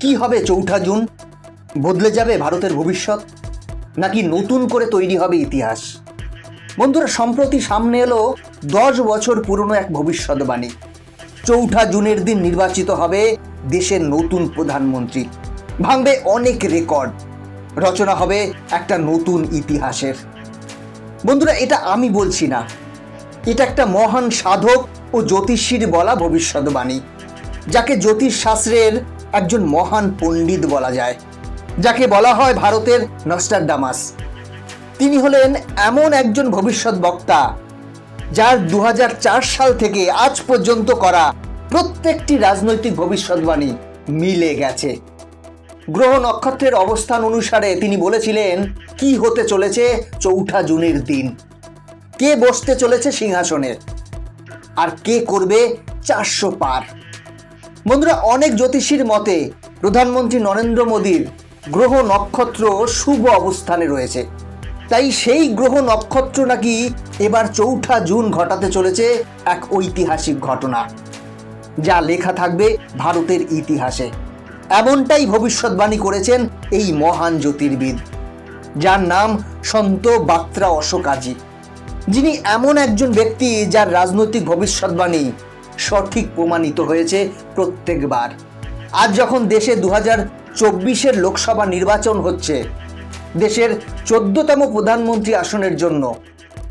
কি হবে চৌঠা জুন? বদলে যাবে ভারতের ভবিষ্যৎ? নাকি নতুন করে তৈরি হবে ইতিহাস? বন্ধুরা, সম্প্রতি সামনে এলো দশ বছর পুরনো এক ভবিষ্যৎবাণী। চৌঠা জুনের দিন নির্বাচিত হবে দেশের নতুন প্রধানমন্ত্রী। ভাঙবে অনেক রেকর্ড। রচনা হবে একটা নতুন ইতিহাসের। বন্ধুরা, এটা আমি বলছি না। এটা একটা মহান সাধক ও জ্যোতিষীর বলা ভবিষ্যৎবাণী, যাকে জ্যোতিষশাস্ত্রের একজন মহান পণ্ডিত বলা যায়, যাকে বলা হয় ভারতের নস্টারডামাস। তিনি হলেন এমন একজন ভবিষ্যৎ বক্তা, যার দু হাজার চার সাল থেকে আজ পর্যন্ত করা প্রত্যেকটি রাজনৈতিক ভবিষ্যৎবাণী মিলে গেছে। গ্রহ নক্ষত্রের অবস্থান অনুসারে তিনি বলেছিলেন, কি হতে চলেছে চৌঠা জুনের দিন? কে বসতে চলেছে সিংহাসনে? আর কে করবে চারশো পার? বন্ধুরা, অনেক জ্যোতিষীর মতে প্রধানমন্ত্রী নরেন্দ্র মোদীর গ্রহ নক্ষত্র শুভ অবস্থানে রয়েছে। তাই সেই গ্রহ নক্ষত্র নাকি এবার চৌঠা জুন ঘটাতে চলেছে এক ঐতিহাসিক ঘটনা। যা লেখা থাকবে ভারতের ইতিহাসে। এমনটাই ভবিষ্যৎবাণী করেছেন এই মহান জ্যোতির্বিদ, যার নাম সন্ত বাত্রা অশোকাজি, যিনি এমন একজন ব্যক্তি যার রাজনৈতিক ভবিষ্যৎবাণী সঠিক প্রমাণিত হয়েছে প্রত্যেকবার। আজ যখন দেশে দু হাজার চব্বিশের লোকসভা নির্বাচন হচ্ছে, দেশের চোদ্দতম প্রধানমন্ত্রী আসনের জন্য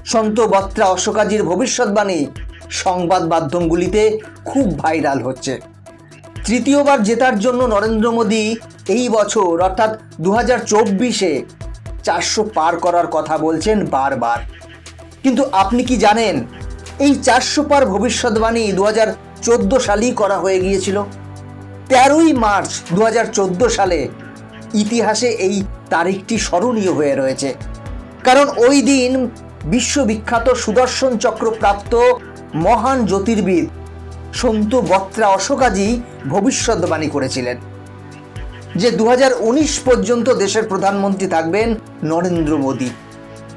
সন্ত বত্রা অশোকাজির ভবিষ্যৎবাণী সংবাদ মাধ্যমগুলিতে খুব ভাইরাল হচ্ছে। তৃতীয়বার জেতার জন্য নরেন্দ্র মোদী এই বছর, অর্থাৎ দু হাজার চব্বিশে চারশো পার করার কথা বলছেন বারবার। কিন্তু আপনি কি জানেন এই চারশো পার ভবিষ্যৎবাণী দু হাজার চোদ্দ সালেই করা হয়ে গিয়েছিল। তেরোই মার্চ দু হাজার চোদ্দ সালে ইতিহাসে এই তারিখটি স্মরণীয় হয়ে রয়েছে। কারণ ওই দিন বিশ্ববিখ্যাত সুদর্শন চক্র প্রাপ্ত মহান জ্যোতির্বিদ সন্তু বত্রা অশোকাজি ভবিষ্যৎবাণী করেছিলেন। যে দু হাজার উনিশ পর্যন্ত দেশের প্রধানমন্ত্রী থাকবেন নরেন্দ্র মোদী।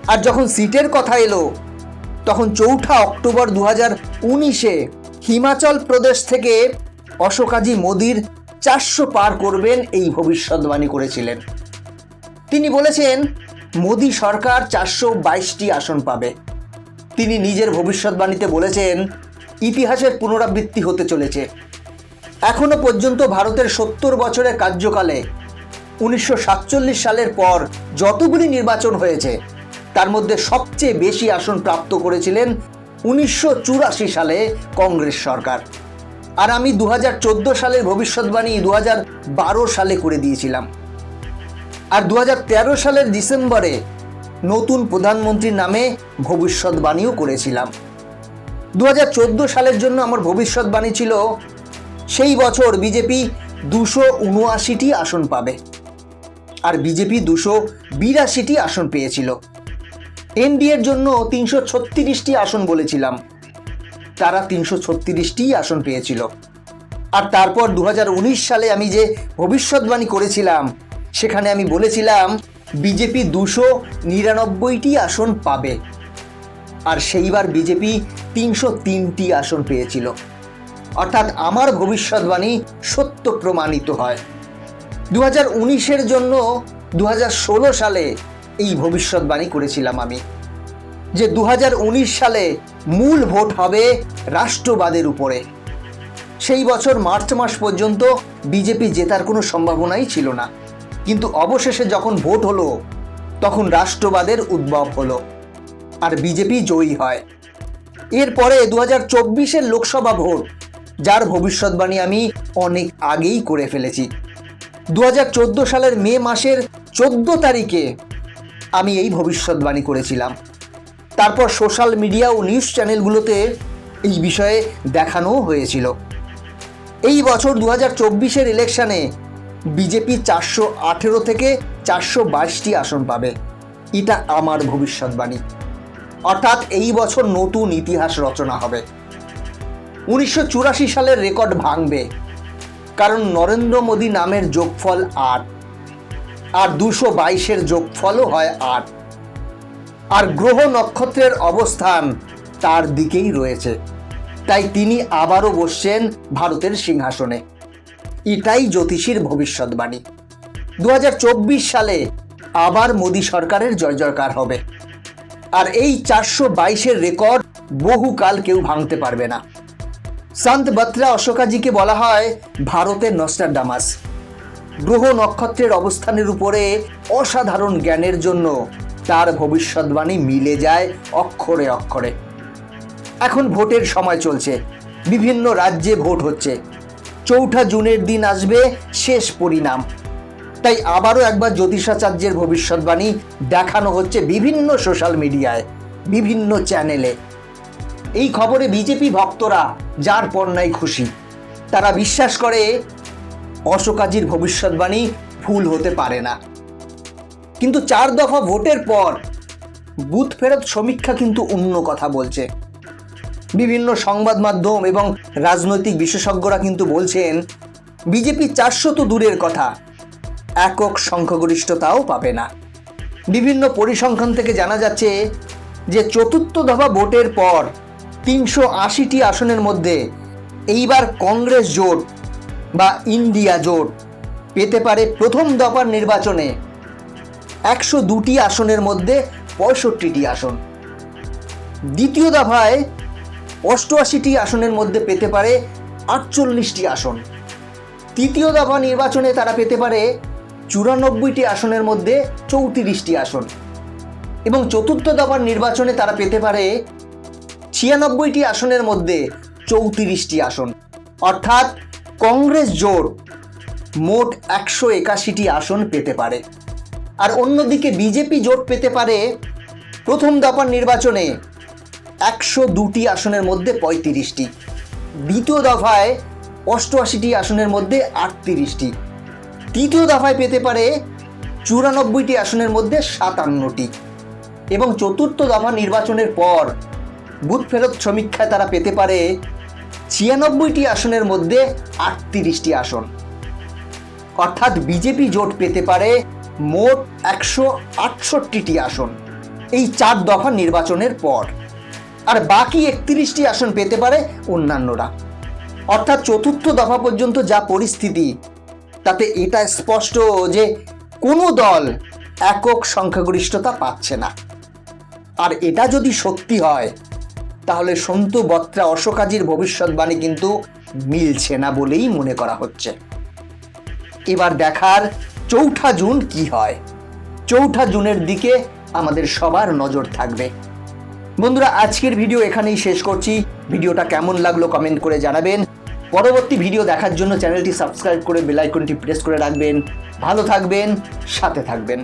আর যখন সিটের কথা এলো তখন চৌঠা অক্টোবর দু হাজার উনিশে হিমাচল প্রদেশ থেকে অশোকাজি মোদির চারশো পার করবেন এই ভবিষ্যৎবাণী করেছিলেন। তিনি বলেছেন, মোদি সরকার চারশো বাইশটি আসন পাবে। তিনি নিজের ভবিষ্যৎবাণীতে বলেছেন, ইতিহাসের পুনরাবৃত্তি হতে চলেছে। এখনও পর্যন্ত ভারতের সত্তর বছরের কার্যকালে উনিশশো সাতচল্লিশ সালের পর যতগুলি নির্বাচন হয়েছে তার মধ্যে সবচেয়ে বেশি আসন প্রাপ্ত করেছিলেন উনিশশো চুরাশি সালে কংগ্রেস সরকার। আর আমি দু হাজার চোদ্দ সালের ভবিষ্যৎবাণী দু বারো সালে করে দিয়েছিলাম। আর দু হাজার তেরো সালের ডিসেম্বরে নতুন প্রধানমন্ত্রীর নামে ভবিষ্যৎবাণীও করেছিলাম। দু হাজার চোদ্দ সালের জন্য আমার ভবিষ্যৎবাণী ছিল, সেই বছর বিজেপি দুশো উনআশিটি আসন পাবে। আর বিজেপি দুশো বিরাশিটি আসন পেয়েছিল। এনডিএর জন্য তিনশো ছত্রিশটি আসন বলেছিলাম। তারা তিনশো ছত্রিশটি আসন পেয়েছিল। আর তারপর দু হাজার উনিশ সালে আমি যে ভবিষ্যৎবাণী করেছিলাম, সেখানে আমি বলেছিলাম, বিজেপি দুশো নিরানব্বইটি আসন পাবে। আর সেইবার বিজেপি তিনশো তিনটি আসন পেয়েছিল। অর্থাৎ আমার ভবিষ্যৎবাণী সত্য প্রমাণিত হয়। দু হাজার উনিশের জন্য দু হাজার ষোলো সালে এই ভবিষ্যৎবাণী করেছিলাম আমি যে দু হাজার উনিশ সালে মূল ভোট হবে রাষ্ট্রবাদের উপরে। সেই বছর মার্চ মাস পর্যন্ত বিজেপি জেতার কোনো সম্ভাবনাই ছিল না। কিন্তু অবশেষে যখন ভোট হলো, তখন রাষ্ট্রবাদের উদ্ভব হলো আর বিজেপি জয়ী হয়। এরপরে দু হাজার চব্বিশের লোকসভা ভোট, যার ভবিষ্যৎবাণী আমি অনেক আগেই করে ফেলেছি। দু হাজার চোদ্দ সালের মে মাসের চোদ্দ তারিখে আমি এই ভবিষ্যৎবাণী করেছিলাম। তারপর সোশ্যাল মিডিয়া ও নিউজ চ্যানেলগুলোতে এই বিষয়ে দেখানোও হয়েছিল। এই বছর দু হাজার চব্বিশের ইলেকশানে বিজেপি চারশো আঠেরো থেকে চারশো বাইশটি আসন পাবে। এটা আমার ভবিষ্যৎবাণী। অর্থাৎ এই বছর নতুন ইতিহাস রচনা হবে। উনিশশো চুরাশি সালের রেকর্ড ভাঙবে। কারণ নরেন্দ্র মোদী নামের যোগফল আট। আর দুশো বাইশের যোগফলও হয় আট। আর গ্রহ নক্ষত্রের অবস্থান তার দিকেই রয়েছে। তাই তিনি আবারও বসছেন ভারতের সিংহাসনে। এটাই জ্যোতিষীর ভবিষ্যৎবাণী। দু হাজার চব্বিশ সালে আবার মোদী সরকারের জয় জয়কার হবে। আর এই চারশো বাইশের রেকর্ড বহুকাল কেউ ভাঙতে পারবে না। সন্ত বত্রা অশোকাজিকে বলা হয় ভারতের নস্টারডামাস। গ্রহ নক্ষত্রের অবস্থানের উপরে অসাধারণ জ্ঞানের জন্য তার ভবিষ্যৎবাণী মিলে যায় অক্ষরে অক্ষরে। এখন ভোটের সময় চলছে। বিভিন্ন রাজ্যে ভোট হচ্ছে। চৌঠা জুনের দিন আসবে শেষ পরিণাম। তাই আবারও একবার জ্যোতিষাচার্যের ভবিষ্যৎবাণী দেখানো হচ্ছে বিভিন্ন সোশ্যাল মিডিয়ায়, বিভিন্ন চ্যানেলে। এই খবরে বিজেপি ভক্তরা যার পণ্যায় খুশি। তারা বিশ্বাস করে অশোকাজির ভবিষ্যৎবাণী ভুল হতে পারে না। কিন্তু চার দফা ভোটের পর বুথ ফেরত সমীক্ষা কিন্তু অন্য কথা বলছে। বিভিন্ন সংবাদ মাধ্যম এবং রাজনৈতিক বিশেষজ্ঞরা কিন্তু বলছেন, বিজেপি চারশো তো দূরের কথা, একক সংখ্যাগরিষ্ঠতাও পাবে না। বিভিন্ন পরিসংখ্যান থেকে জানা যাচ্ছে যে চতুর্থ দফা ভোটের পর তিনশো আশিটি আসনের মধ্যে এইবার কংগ্রেস জোট বা ইন্ডিয়া জোট পেতে পারে প্রথম দফার নির্বাচনে একশো দুটি আসনের মধ্যে পঁয়ষট্টিটি আসন। দ্বিতীয় দফায় অষ্টআশিটি আসনের মধ্যে পেতে পারে আটচল্লিশটি আসন। তৃতীয় দফা নির্বাচনে তারা পেতে পারে চুরানব্বইটি আসনের মধ্যে চৌত্রিশটি আসন। এবং চতুর্থ দফার নির্বাচনে তারা পেতে পারে ছিয়ানব্বইটি আসনের মধ্যে চৌত্রিশটি আসন। অর্থাৎ কংগ্রেস জোট মোট একশো একাশিটি আসন পেতে পারে। আর অন্যদিকে বিজেপি জোট পেতে পারে প্রথম দফার নির্বাচনে একশো দুটি আসনের মধ্যে পঁয়ত্রিশটি। দ্বিতীয় দফায় অষ্টআশিটি আসনের মধ্যে আটত্রিশটি। তৃতীয় দফায় পেতে পারে চুরানব্বইটি আসনের মধ্যে সাতান্নটি। এবং চতুর্থ দফা নির্বাচনের পর বুথ ফেরত সমীক্ষায় তারা পেতে পারে ছিয়ানব্বইটি আসনের মধ্যে আটত্রিশটি আসন। অর্থাৎ বিজেপি জোট পেতে পারে মোট একশো আটষট্টিটি আসন এই চার দফা নির্বাচনের পর। আর বাকি একত্রিশটি আসন পেতে পারে অন্যান্যরা। অর্থাৎ চতুর্থ দফা পর্যন্ত যা পরিস্থিতি, তাতে এটা স্পষ্ট যে কোনো দল একক সংখ্যাগরিষ্ঠতা পাচ্ছে না। আর এটা যদি সত্যি হয় তাহলে সন্তু, বত্রা অশোকাজির ভবিষ্যৎবাণী কিন্তু মিলছে না বলেই মনে করা হচ্ছে। এবার দেখার চৌঠা জুন কি হয়। চৌঠা জুনের দিকে আমাদের সবার নজর থাকবে। বন্ধুরা, আজকের ভিডিও এখানেই শেষ করছি। ভিডিওটা কেমন লাগল কমেন্ট করে জানাবেন। পরবর্তী ভিডিও দেখার জন্য চ্যানেলটি সাবস্ক্রাইব করে বেল আইকনটি প্রেস করে রাখবেন। ভালো থাকবেন, সাথে থাকবেন।